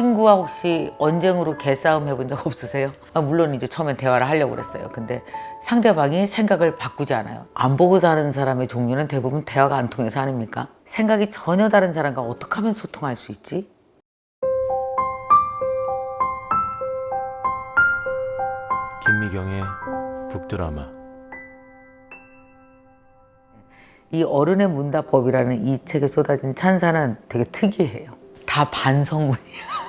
친구와 혹시 언쟁으로 개싸움 해본 적 없으세요? 아, 물론 이제 처음엔 대화를 하려고 그랬어요. 근데 상대방이 생각을 바꾸지 않아요. 안 보고 사는 사람의 종류는 대부분 대화가 안 통해서 아닙니까? 생각이 전혀 다른 사람과 어떻게 하면 소통할 수 있지? 김미경의 북드라마 이 어른의 문답법이라는 이 책에 쏟아진 찬사는 되게 특이해요. 다 반성문이야.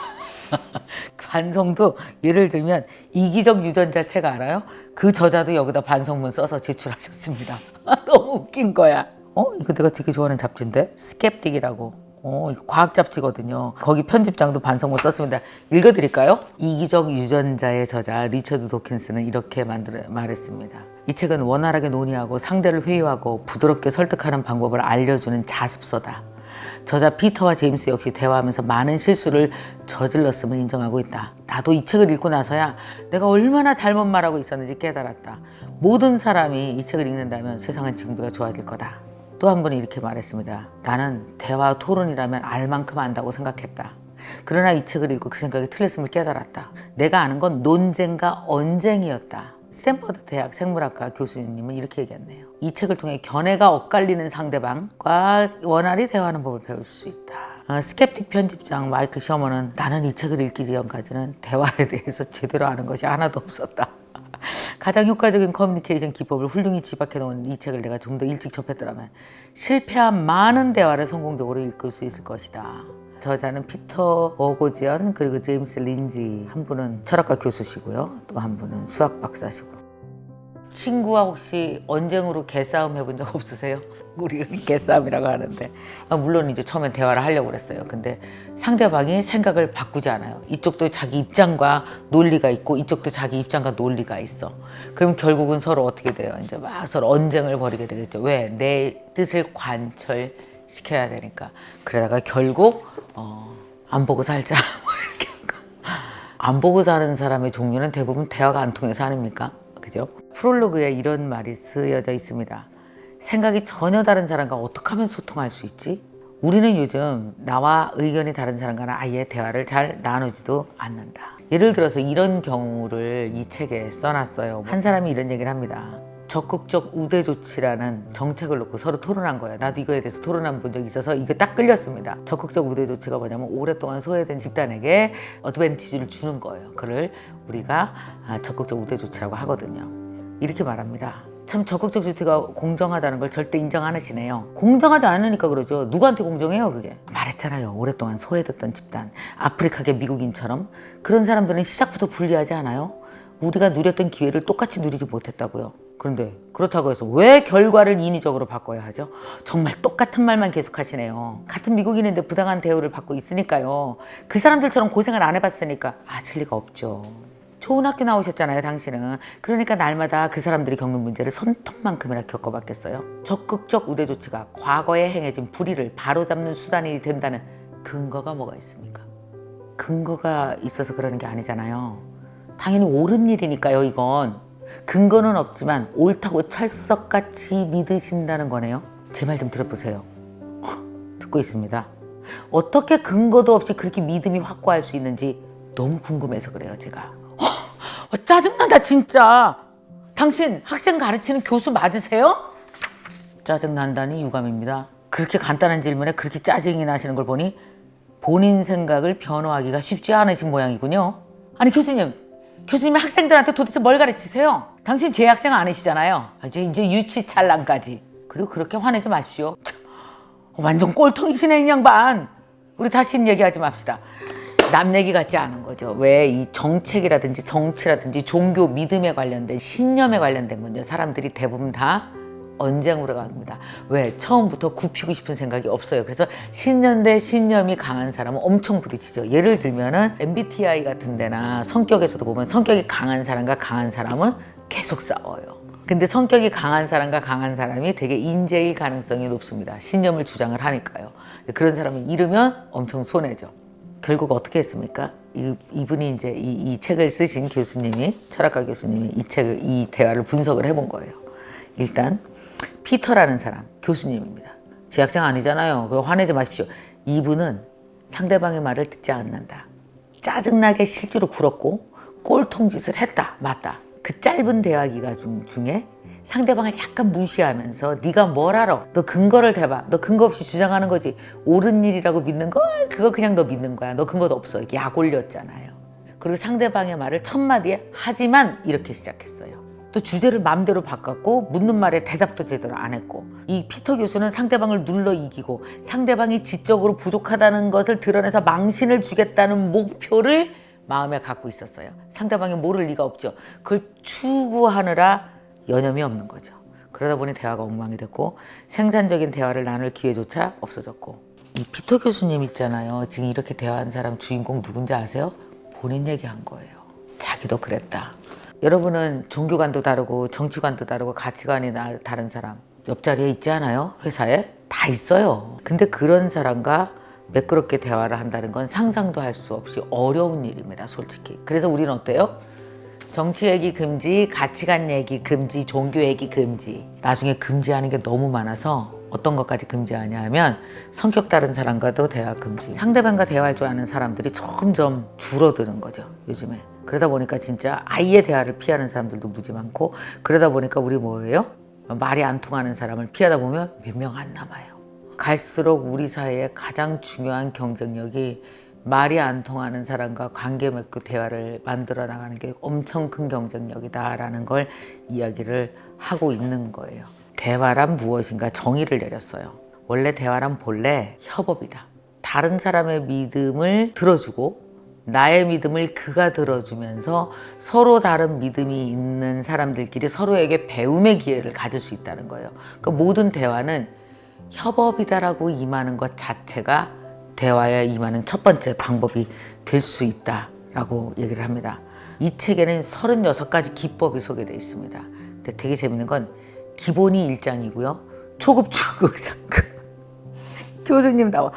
반성도 예를 들면 이기적 유전자 책 알아요? 그 저자도 여기다 반성문 써서 제출하셨습니다. 너무 웃긴 거야. 어? 이거 내가 되게 좋아하는 잡지인데? 스캡틱이라고. 어, 이거 과학 잡지거든요. 거기 편집장도 반성문 썼습니다. 읽어드릴까요? 이기적 유전자의 저자 리처드 도킨스는 이렇게 만들, 말했습니다. 이 책은 원활하게 논의하고 상대를 회유하고 부드럽게 설득하는 방법을 알려주는 자습서다. 저자 피터와 제임스 역시 대화하면서 많은 실수를 저질렀음을 인정하고 있다. 나도 이 책을 읽고 나서야 내가 얼마나 잘못 말하고 있었는지 깨달았다. 모든 사람이 이 책을 읽는다면 세상은 지금보다 좋아질 거다. 또 한 분이 이렇게 말했습니다. 나는 대화 토론이라면 알 만큼 안다고 생각했다. 그러나 이 책을 읽고 그 생각이 틀렸음을 깨달았다. 내가 아는 건 논쟁과 언쟁이었다. 스탠퍼드 대학 생물학과 교수님은 이렇게 얘기했네요. 이 책을 통해 견해가 엇갈리는 상대방과 원활히 대화하는 법을 배울 수 있다. 어, 스캡틱 편집장 마이클 셔먼은 나는 이 책을 읽기 전까지는 대화에 대해서 제대로 아는 것이 하나도 없었다. 가장 효과적인 커뮤니케이션 기법을 훌륭히 집약해 놓은 이 책을 내가 좀 더 일찍 접했더라면 실패한 많은 대화를 성공적으로 읽을 수 있을 것이다. 저자는 피터 어고지언 그리고 제임스 린지 한 분은 철학과 교수시고요. 또 한 분은 수학 박사시고. 친구와 혹시 언쟁으로 개싸움 해본 적 없으세요? 우리는 개싸움이라고 하는데 아, 물론 이제 처음엔 대화를 하려고 그랬어요. 근데 상대방이 생각을 바꾸지 않아요. 이쪽도 자기 입장과 논리가 있고 이쪽도 자기 입장과 논리가 있어. 그럼 결국은 서로 어떻게 돼요? 이제 막 서로 언쟁을 벌이게 되겠죠. 왜? 내 뜻을 관철 시켜야 되니까. 그러다가 결국 어, 안 보고 살자. 뭐. 안 보고 사는 사람의 종류는 대부분 대화가 안 통해서 아닙니까? 그죠? 프롤로그에 이런 말이 쓰여져 있습니다. 생각이 전혀 다른 사람과 어떻게 하면 소통할 수 있지? 우리는 요즘 나와 의견이 다른 사람과는 아예 대화를 잘 나누지도 않는다. 예를 들어서 이런 경우를 이 책에 써놨어요. 한 사람이 이런 얘기를 합니다. 적극적 우대 조치라는 정책을 놓고 서로 토론한 거예요. 나도 이거에 대해서 토론한 본 적이 있어서 이게 딱 끌렸습니다. 적극적 우대 조치가 뭐냐면 오랫동안 소외된 집단에게 어드밴티지를 주는 거예요. 그를 우리가 아, 적극적 우대 조치라고 하거든요. 이렇게 말합니다. 참 적극적 주체가 공정하다는 걸 절대 인정 안 하시네요. 공정하지 않으니까 그러죠. 누구한테 공정해요, 그게? 말했잖아요. 오랫동안 소외됐던 집단. 아프리카계 미국인처럼. 그런 사람들은 시작부터 불리하지 않아요? 우리가 누렸던 기회를 똑같이 누리지 못했다고요. 그런데 그렇다고 해서 왜 결과를 인위적으로 바꿔야 하죠? 정말 똑같은 말만 계속 하시네요. 같은 미국인인데 부당한 대우를 받고 있으니까요. 그 사람들처럼 고생을 안 해봤으니까 아실 리가 없죠. 좋은 학교 나오셨잖아요, 당신은. 그러니까 날마다 그 사람들이 겪는 문제를 손톱만큼이나 겪어봤겠어요. 적극적 우대 조치가 과거에 행해진 불의를 바로잡는 수단이 된다는 근거가 뭐가 있습니까? 근거가 있어서 그러는 게 아니잖아요. 당연히 옳은 일이니까요, 이건. 근거는 없지만 옳다고 철석같이 믿으신다는 거네요. 제 말 좀 들어보세요. 듣고 있습니다. 어떻게 근거도 없이 그렇게 믿음이 확고할 수 있는지 너무 궁금해서 그래요, 제가. 어, 짜증난다, 진짜. 당신 학생 가르치는 교수 맞으세요? 짜증난다니 유감입니다. 그렇게 간단한 질문에 그렇게 짜증이 나시는 걸 보니 본인 생각을 변호하기가 쉽지 않으신 모양이군요. 아니, 교수님. 교수님이 학생들한테 도대체 뭘 가르치세요? 당신 제 학생 아니시잖아요. 아, 이제, 이제 유치 찰랑까지. 그리고 그렇게 화내지 마십시오. 참, 완전 꼴통이시네, 이 양반. 우리 다시 얘기하지 맙시다. 남 얘기 같지 않은 거죠. 왜 이 정책이라든지 정치라든지 종교 믿음에 관련된 신념에 관련된 건요. 사람들이 대부분 다 언쟁으로 갑니다. 왜? 처음부터 굽히고 싶은 생각이 없어요. 그래서 신념 대 신념이 강한 사람은 엄청 부딪히죠. 예를 들면은 MBTI 같은 데나 성격에서도 보면 성격이 강한 사람과 강한 사람은 계속 싸워요. 근데 성격이 강한 사람과 강한 사람이 되게 인재일 가능성이 높습니다. 신념을 주장을 하니까요. 그런 사람을 잃으면 엄청 손해죠. 결국 어떻게 했습니까? 이, 이분이 이제 이, 이 책을 쓰신 교수님이 철학가 교수님이 이 책을 이 대화를 분석을 해본 거예요. 일단 피터라는 사람 교수님입니다. 제 학생 아니잖아요. 그 화내지 마십시오. 이분은 상대방의 말을 듣지 않는다. 짜증나게 실제로 굴었고 꼴통짓을 했다. 맞다. 그 짧은 대화 기간 중, 중에 상대방을 약간 무시하면서 네가 뭘 알아? 너 근거를 대봐. 너 근거 없이 주장하는 거지. 옳은 일이라고 믿는 걸 그거 그냥 너 믿는 거야. 너 근거도 없어. 이렇게 약 올렸잖아요. 그리고 상대방의 말을 첫 마디에 하지만 이렇게 시작했어요 또 주제를 마음대로 바꿨고 묻는 말에 대답도 제대로 안 했고 이 피터 교수는 상대방을 눌러 이기고 상대방이 지적으로 부족하다는 것을 드러내서 망신을 주겠다는 목표를 마음에 갖고 있었어요. 상대방이 모를 리가 없죠. 그걸 추구하느라 여념이 없는 거죠. 그러다 보니 대화가 엉망이 됐고 생산적인 대화를 나눌 기회조차 없어졌고 이 피터 교수님 있잖아요. 지금 이렇게 대화한 사람 주인공 누군지 아세요? 본인 얘기한 거예요. 자기도 그랬다. 여러분은 종교관도 다르고 정치관도 다르고 가치관이 나- 다른 사람 옆자리에 있지 않아요? 회사에 다 있어요. 근데 그런 사람과 매끄럽게 대화를 한다는 건 상상도 할 수 없이 어려운 일입니다, 솔직히. 그래서 우리는 어때요? 정치 얘기 금지, 가치관 얘기 금지, 종교 얘기 금지. 나중에 금지하는 게 너무 많아서 어떤 것까지 금지하냐 하면 성격 다른 사람과도 대화 금지. 상대방과 대화할 줄 아는 사람들이 점점 줄어드는 거죠, 요즘에. 그러다 보니까 진짜 아예 대화를 피하는 사람들도 무지 많고 그러다 보니까 우리 뭐예요? 말이 안 통하는 사람을 피하다 보면 몇 명 안 남아요. 갈수록 우리 사회의 가장 중요한 경쟁력이 말이 안 통하는 사람과 관계 맺고 대화를 만들어 나가는 게 엄청 큰 경쟁력이다라는 걸 이야기를 하고 있는 거예요. 대화란 무엇인가 정의를 내렸어요. 원래 대화란 본래 협업이다. 다른 사람의 믿음을 들어주고 나의 믿음을 그가 들어주면서 서로 다른 믿음이 있는 사람들끼리 서로에게 배움의 기회를 가질 수 있다는 거예요. 그러니까 모든 대화는 협업이다라고 임하는 것 자체가 대화에 임하는 첫 번째 방법이 될 수 있다라고 얘기를 합니다. 이 책에는 36가지 기법이 소개되어 있습니다. 근데 되게 재밌는 건 기본이 1장이고요. 초급, 중급, 상급. 교수님 나와.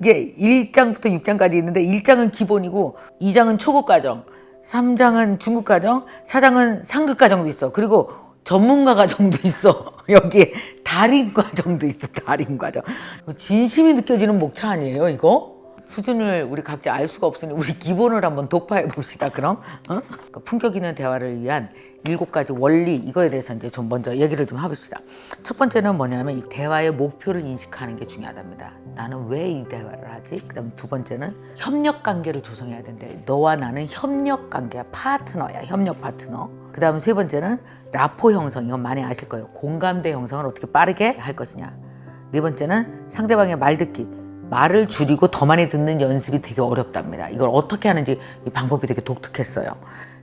이게 1장부터 6장까지 있는데 1장은 기본이고 2장은 초급 과정, 3장은 중급 과정, 4장은 상급 과정도 있어. 그리고 전문가 과정도 있어. 여기에 달인 과정도 있어. 달인 과정. 진심이 느껴지는 목차 아니에요, 이거? 수준을 우리 각자 알 수가 없으니 우리 기본을 한번 독파해 봅시다. 그럼 어? 그러니까 품격 있는 대화를 위한 일곱 가지 원리 이거에 대해서 이제 좀 먼저 얘기를 좀 해봅시다. 첫 번째는 뭐냐면 이 대화의 목표를 인식하는 게 중요하답니다. 나는 왜 이 대화를 하지? 그다음 두 번째는 협력 관계를 조성해야 된대. 너와 나는 협력 관계야, 파트너야, 협력 파트너. 그다음 세 번째는 라포 형성 이건 많이 아실 거예요. 공감대 형성을 어떻게 빠르게 할 것이냐. 네 번째는 상대방의 말 듣기. 말을 줄이고 더 많이 듣는 연습이 되게 어렵답니다. 이걸 어떻게 하는지 이 방법이 되게 독특했어요.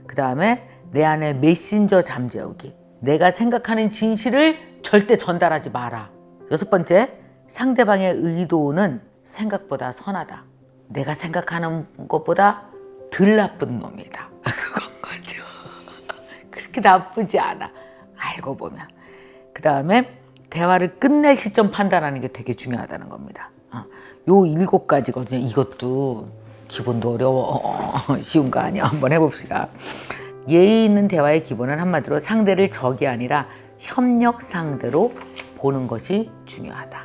그 다음에 내 안에 메신저 잠재우기. 내가 생각하는 진실을 절대 전달하지 마라. 여섯 번째, 상대방의 의도는 생각보다 선하다. 내가 생각하는 것보다 덜 나쁜 놈이다. 그건 거죠. 그렇게 나쁘지 않아. 알고 보면. 그 다음에 대화를 끝낼 시점 판단하는 게 되게 중요하다는 겁니다. 어, 요 일곱 가지거든요. 이것도 기본도 어려워. 쉬운 거 아니야. 한번 해봅시다. 예의 있는 대화의 기본은 한마디로 상대를 적이 아니라 협력 상대로 보는 것이 중요하다.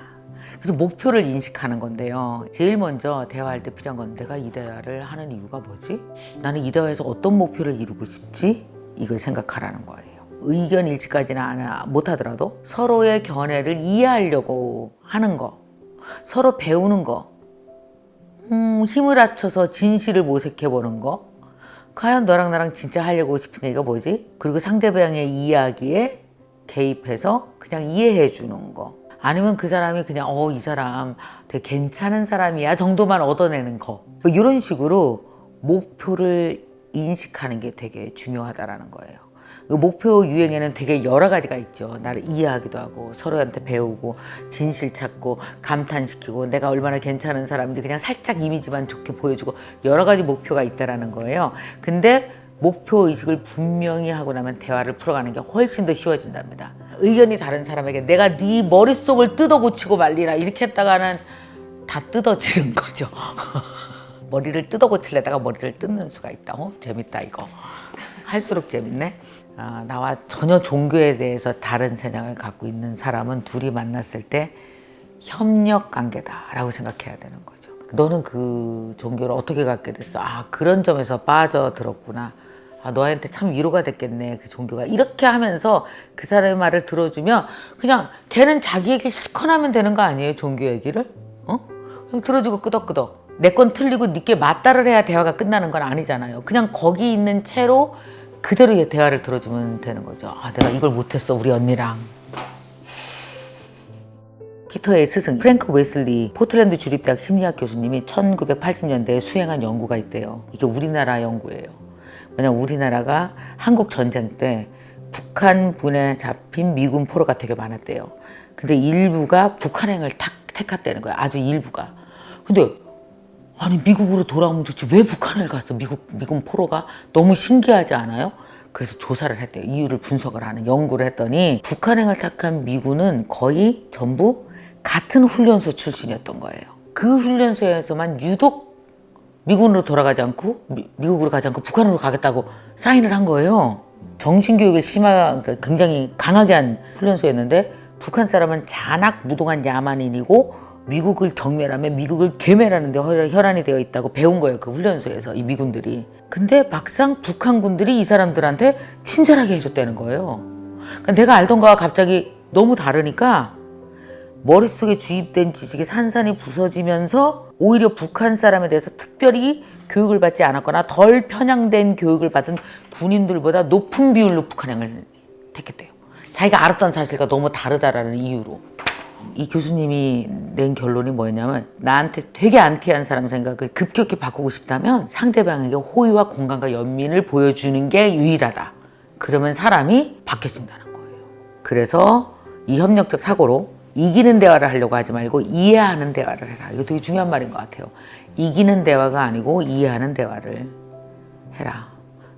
그래서 목표를 인식하는 건데요. 제일 먼저 대화할 때 필요한 건 내가 이 대화를 하는 이유가 뭐지? 나는 이 대화에서 어떤 목표를 이루고 싶지? 이걸 생각하라는 거예요. 의견 일치까지는 안- 못 하더라도 서로의 견해를 이해하려고 하는 거, 서로 배우는 거, 음, 힘을 합쳐서 진실을 모색해 보는 거, 과연 너랑 나랑 진짜 하려고 싶은 얘기가 뭐지? 그리고 상대방의 이야기에 개입해서 그냥 이해해 주는 거. 아니면 그 사람이 그냥 어 이 사람 되게 괜찮은 사람이야 정도만 얻어내는 거. 뭐 이런 식으로 목표를 인식하는 게 되게 중요하다라는 거예요. 그 목표 유행에는 되게 여러 가지가 있죠. 나를 이해하기도 하고 서로한테 배우고 진실 찾고 감탄시키고 내가 얼마나 괜찮은 사람인지 그냥 살짝 이미지만 좋게 보여주고 여러 가지 목표가 있다라는 거예요. 근데 목표 의식을 분명히 하고 나면 대화를 풀어가는 게 훨씬 더 쉬워진답니다. 의견이 다른 사람에게 내가 네 머릿속을 뜯어 고치고 말리라 이렇게 했다가는 다 뜯어지는 거죠. 머리를 뜯어 고치려다가 머리를 뜯는 수가 있다. 어? 재밌다 이거. 할수록 재밌네. 아, 나와 전혀 종교에 대해서 다른 생각을 갖고 있는 사람은 둘이 만났을 때 협력 관계다라고 생각해야 되는 거죠. 너는 그 종교를 어떻게 갖게 됐어? 아 그런 점에서 빠져들었구나. 아 너한테 참 위로가 됐겠네 그 종교가 이렇게 하면서 그 사람의 말을 들어주면 그냥 걔는 자기 얘기 실컷 하면 되는 거 아니에요 종교 얘기를? 어? 그냥 들어주고 끄덕끄덕 내 건 틀리고 니께 맞다를 해야 대화가 끝나는 건 아니잖아요. 그냥 거기 있는 채로 그대로 얘 대화를 들어주면 되는 거죠. 아 내가 이걸 못했어 우리 언니랑. 피터의 스승 프랭크 웨슬리 포틀랜드 주립대학 심리학 교수님이 1980년대에 수행한 연구가 있대요. 이게 우리나라 연구예요. 만약 우리나라가 한국 전쟁 때 북한군에 잡힌 미군 포로가 되게 많았대요. 근데 일부가 북한행을 탁 택했다는 거야. 아주 일부가. 근데 아니 미국으로 돌아오면 도대체 왜 북한을 갔어? 미국 미군 포로가 너무 신기하지 않아요? 그래서 조사를 했대요. 이유를 분석을 하는 연구를 했더니 북한행을 택한 미군은 거의 전부 같은 훈련소 출신이었던 거예요. 그 훈련소에서만 유독 미군으로 돌아가지 않고 미, 미국으로 가지 않고 북한으로 가겠다고 사인을 한 거예요. 정신교육을 심하 그러니까 굉장히 강하게 한 훈련소였는데 북한 사람은 잔악 무동한 야만인이고 미국을 경멸하며 미국을 괴멸하는 데 혈- 혈안이 되어 있다고 배운 거예요. 그 훈련소에서 이 미군들이. 근데 막상 북한군들이 이 사람들한테 친절하게 해줬다는 거예요. 그러니까 내가 알던 거와 갑자기 너무 다르니까 머릿속에 주입된 지식이 산산이 부서지면서 오히려 북한 사람에 대해서 특별히 교육을 받지 않았거나 덜 편향된 교육을 받은 군인들보다 높은 비율로 북한행을 택했대요. 자기가 알았던 사실과 너무 다르다라는 이유로. 이 교수님이 낸 결론이 뭐였냐면 나한테 되게 안티한 사람 생각을 급격히 바꾸고 싶다면 상대방에게 호의와 공감과 연민을 보여주는 게 유일하다. 그러면 사람이 바뀌어진다는 거예요. 그래서 이 협력적 사고로 이기는 대화를 하려고 하지 말고 이해하는 대화를 해라. 이거 되게 중요한 말인 것 같아요. 이기는 대화가 아니고 이해하는 대화를 해라.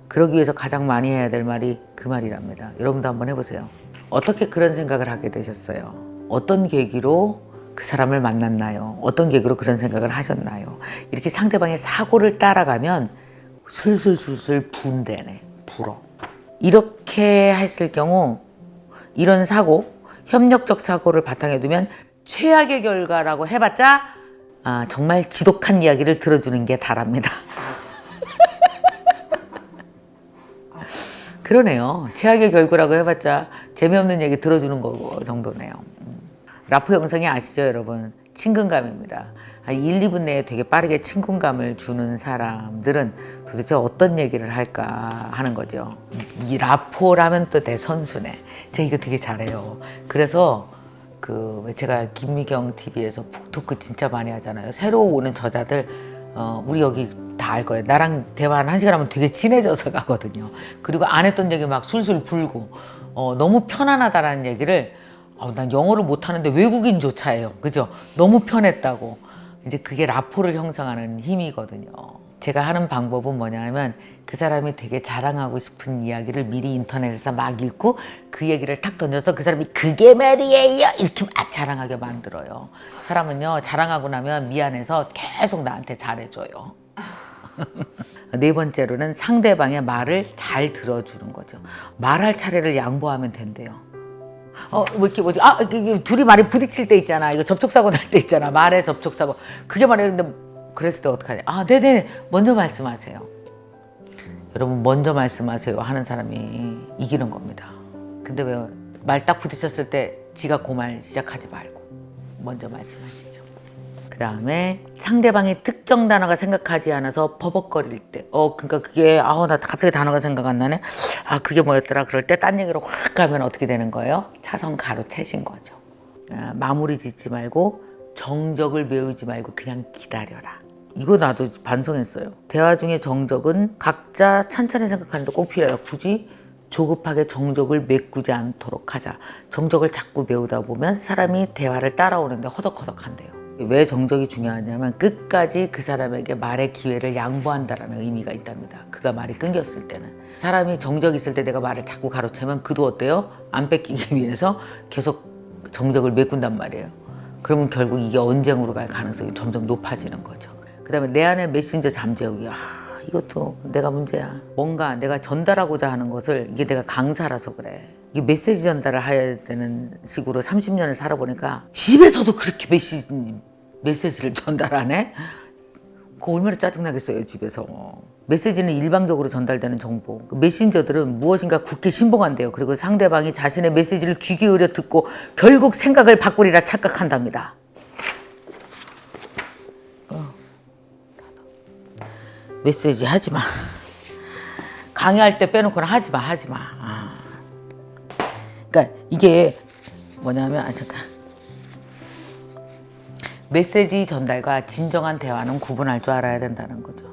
그러기 위해서 가장 많이 해야 될 말이 그 말이랍니다. 여러분도 한번 해보세요. 어떻게 그런 생각을 하게 되셨어요? 어떤 계기로 그 사람을 만났나요? 어떤 계기로 그런 생각을 하셨나요? 이렇게 상대방의 사고를 따라가면 술술술술 분대네, 불어. 이렇게 했을 경우 이런 사고, 협력적 사고를 바탕에 두면 최악의 결과라고 해봤자 아, 정말 지독한 이야기를 들어주는 게 다랍니다. 그러네요. 최악의 결과라고 해봤자 재미없는 얘기 들어주는 거 정도네요. 음. 라포 영상이 아시죠, 여러분? 친근감입니다. 한 1, 2분 내에 되게 빠르게 친근감을 주는 사람들은 도대체 어떤 얘기를 할까 하는 거죠. 이 라포라면 또 내 선수네. 제가 이거 되게 잘해요. 그래서 그 제가 김미경 TV에서 북토크 진짜 많이 하잖아요. 새로 오는 저자들 어, 우리 여기 다 알 거예요. 나랑 대화 한 시간 하면 되게 친해져서 가거든요. 그리고 안 했던 얘기 막 술술 불고 어, 너무 편안하다라는 얘기를 어, 난 영어를 못하는데 외국인조차 해요. 그죠? 너무 편했다고. 이제 그게 라포를 형성하는 힘이거든요. 제가 하는 방법은 뭐냐면 그 사람이 되게 자랑하고 싶은 이야기를 미리 인터넷에서 막 읽고 그 얘기를 탁 던져서 그 사람이 그게 말이에요 이렇게 막 자랑하게 만들어요. 사람은요 자랑하고 나면 미안해서 계속 나한테 잘해줘요. 네 번째로는 상대방의 말을 잘 들어주는 거죠. 말할 차례를 양보하면 된대요. 어, 뭐 이렇게 뭐지? 아, 이게- 이게 둘이 말이 부딪힐 때 있잖아. 이거 접촉사고 날 때 있잖아. 말에 접촉사고. 그게 말이야. 근데 그랬을 때 어떡하냐. 아, 네네. 먼저 말씀하세요. 여러분, 먼저 말씀하세요. 하는 사람이 이기는 겁니다. 근데 왜 말 딱 부딪혔을 때 지가 그말 시작하지 말고 먼저 말씀하시죠. 그 다음에 상대방이 특정 단어가 생각하지 않아서 버벅거릴 때, 어, 그러니까 그게, 아우, 나 갑자기 단어가 생각 안 나네? 아, 그게 뭐였더라? 그럴 때 딴 얘기로 확 가면 어떻게 되는 거예요? 차선 가로채신 거죠. 아, 마무리 짓지 말고 정적을 메우지 말고 그냥 기다려라. 이거 나도 반성했어요. 대화 중에 정적은 각자 찬찬히 생각하는데 꼭 필요하다. 굳이 조급하게 정적을 메꾸지 않도록 하자. 정적을 자꾸 메우다 보면 사람이 대화를 따라오는데 허덕허덕한대요. 왜 정적이 중요하냐면 끝까지 그 사람에게 말의 기회를 양보한다라는 의미가 있답니다. 그가 말이 끊겼을 때는 사람이 정적 있을 때 내가 말을 자꾸 가로채면 그도 어때요? 안 뺏기기 위해서 계속 정적을 메꾼단 말이에요. 그러면 결국 이게 언쟁으로 갈 가능성이 점점 높아지는 거죠. 그 다음에 내 안에 메신저 잠재우기. 아, 이것도 내가 문제야. 뭔가 내가 전달하고자 하는 것을 이게 내가 강사라서 그래. 이게 메시지 전달을 해야 되는 식으로 30년을 살아보니까 집에서도 그렇게 메시지, 메시지를 전달 안 해? 그거 얼마나 짜증나겠어요 집에서 메시지는 일방적으로 전달되는 정보 그 메신저들은 무엇인가 굳게 신봉한대요 그리고 상대방이 자신의 메시지를 귀 기울여 듣고 결국 생각을 바꾸리라 착각한답니다 메시지 하지 마 강의할 때 빼놓고는 하지 마 하지 마 아. 그러니까 이게 뭐냐면 아 잠깐 메시지 전달과 진정한 대화는 구분할 줄 알아야 된다는 거죠.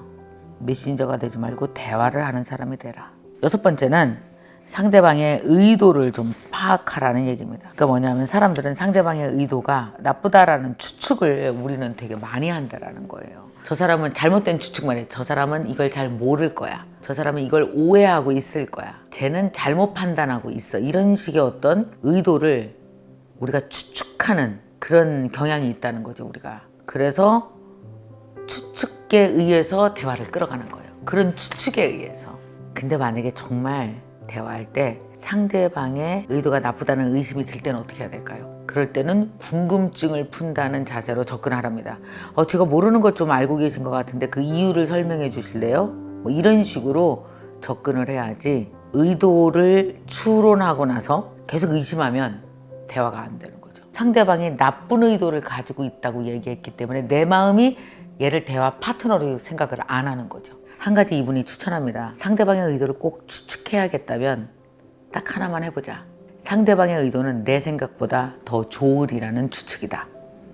메신저가 되지 말고 대화를 하는 사람이 되라. 여섯 번째는 상대방의 의도를 좀 파악하라는 얘기입니다. 그러니까 뭐냐면 사람들은 상대방의 의도가 나쁘다라는 추측을 우리는 되게 많이 한다라는 거예요. 저 사람은 잘못된 추측만 해. 저 사람은 이걸 잘 모를 거야. 저 사람은 이걸 오해하고 있을 거야. 쟤는 잘못 판단하고 있어. 이런 식의 어떤 의도를 우리가 추측하는 그런 경향이 있다는 거죠, 우리가. 그래서 추측에 의해서 대화를 끌어가는 거예요. 그런 추측에 의해서. 근데 만약에 정말 대화할 때 상대방의 의도가 나쁘다는 의심이 들 때는 어떻게 해야 될까요? 그럴 때는 궁금증을 푼다는 자세로 접근하랍니다. 어, 제가 모르는 것 좀 알고 계신 것 같은데 그 이유를 설명해 주실래요? 뭐 이런 식으로 접근을 해야지 의도를 추론하고 나서 계속 의심하면 대화가 안 되는 거죠. 상대방이 나쁜 의도를 가지고 있다고 얘기했기 때문에 내 마음이 얘를 대화 파트너로 생각을 안 하는 거죠. 한 가지 이분이 추천합니다. 상대방의 의도를 꼭 추측해야겠다면 딱 하나만 해보자. 상대방의 의도는 내 생각보다 더 좋으리라는 추측이다.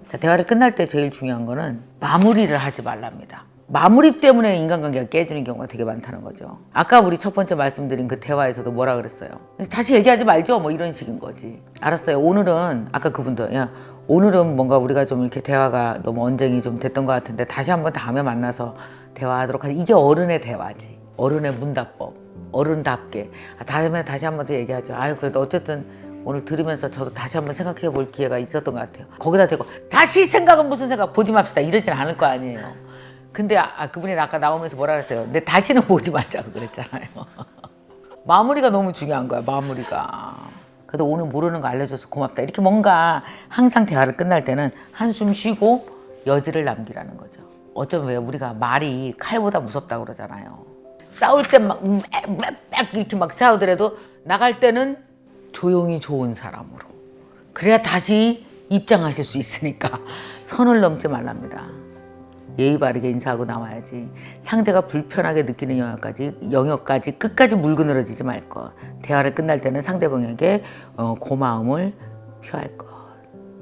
자, 대화를 끝날 때 제일 중요한 거는 마무리를 하지 말랍니다. 마무리 때문에 인간관계가 깨지는 경우가 되게 많다는 거죠. 아까 우리 첫 번째 말씀드린 그 대화에서도 뭐라 그랬어요? 다시 얘기하지 말죠. 뭐 이런 식인 거지. 알았어요. 오늘은 아까 그분도 야 오늘은 뭔가 우리가 좀 이렇게 대화가 너무 언쟁이 좀 됐던 것 같은데 다시 한번 다음에 만나서 대화하도록 하지. 이게 어른의 대화지. 어른의 문답법. 어른답게. 아, 다음에 다시 한 번 더 얘기하죠. 아유 그래도 어쨌든 오늘 들으면서 저도 다시 한번 생각해 볼 기회가 있었던 것 같아요. 거기다 대고 다시 생각은 무슨 생각 보지 맙시다 이러진 않을 거 아니에요. 근데 아, 아, 그분이 아까 나오면서 뭐라 그랬어요? 근데 다시는 보지 말자고 그랬잖아요. 마무리가 너무 중요한 거야, 마무리가. 그래도 오늘 모르는 거 알려줘서 고맙다. 이렇게 뭔가 항상 대화를 끝날 때는 한숨 쉬고 여지를 남기라는 거죠. 어쩌면 왜 우리가 말이 칼보다 무섭다고 그러잖아요. 싸울 때막 이렇게 막 싸우더라도 나갈 때는 조용히 좋은 사람으로. 그래야 다시 입장하실 수 있으니까 선을 넘지 말랍니다. 예의 바르게 인사하고 나와야지. 상대가 불편하게 느끼는 영역까지 영역까지 끝까지 물고 늘어지지 말 것. 대화를 끝날 때는 상대방에게 어, 고마움을 표할 것.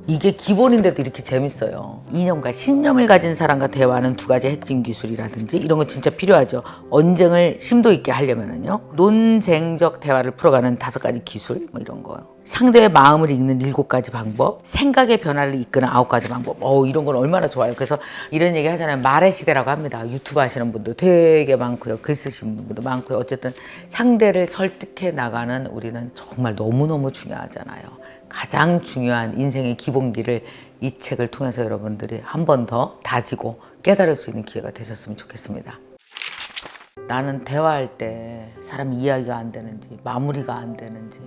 이게 기본인데도 이렇게 재밌어요. 이념과 신념을 가진 사람과 대화하는 두 가지 핵심 기술이라든지 이런 거 진짜 필요하죠. 언쟁을 심도 있게 하려면은요. 논쟁적 대화를 풀어가는 다섯 가지 기술 뭐 이런 거요. 상대의 마음을 읽는 일곱 가지 방법, 생각의 변화를 이끄는 아홉 가지 방법. 어 이런 건 얼마나 좋아요. 그래서 이런 얘기 하잖아요. 말의 시대라고 합니다. 유튜브 하시는 분도 되게 많고요. 글 쓰시는 분도 많고요. 어쨌든 상대를 설득해 나가는 우리는 정말 너무너무 중요하잖아요. 가장 중요한 인생의 기본기를 이 책을 통해서 여러분들이 한 번 더 다지고 깨달을 수 있는 기회가 되셨으면 좋겠습니다. 나는 대화할 때 사람 이야기가 안 되는지 마무리가 안 되는지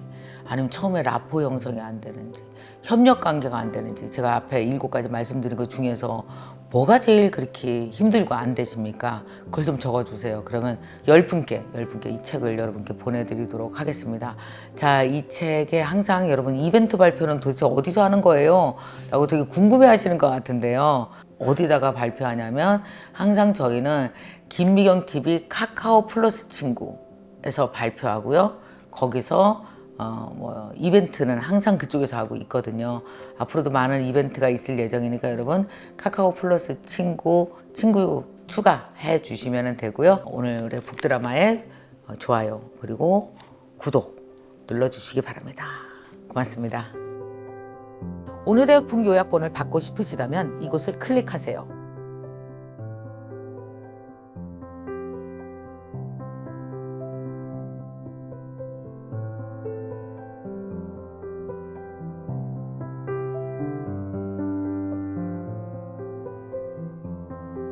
아니면 처음에 라포 형성이 안 되는지 협력 관계가 안 되는지 제가 앞에 일곱 가지 말씀드린 것 중에서 뭐가 제일 그렇게 힘들고 안 되십니까? 그걸 좀 적어주세요. 그러면 열 분께 열 분께 이 책을 여러분께 보내드리도록 하겠습니다. 자, 이 책에 항상 여러분 이벤트 발표는 도대체 어디서 하는 거예요? 라고 되게 궁금해 하시는 것 같은데요. 어디다가 발표하냐면 항상 저희는 김미경 TV 카카오 플러스 친구에서 발표하고요. 거기서 어, 뭐 이벤트는 항상 그쪽에서 하고 있거든요. 앞으로도 많은 이벤트가 있을 예정이니까 여러분 카카오 플러스 친구 친구 추가해 주시면 되고요. 오늘의 북드라마에 어, 좋아요 그리고 구독 눌러주시기 바랍니다. 고맙습니다. 오늘의 북요약본을 받고 싶으시다면 이곳을 클릭하세요.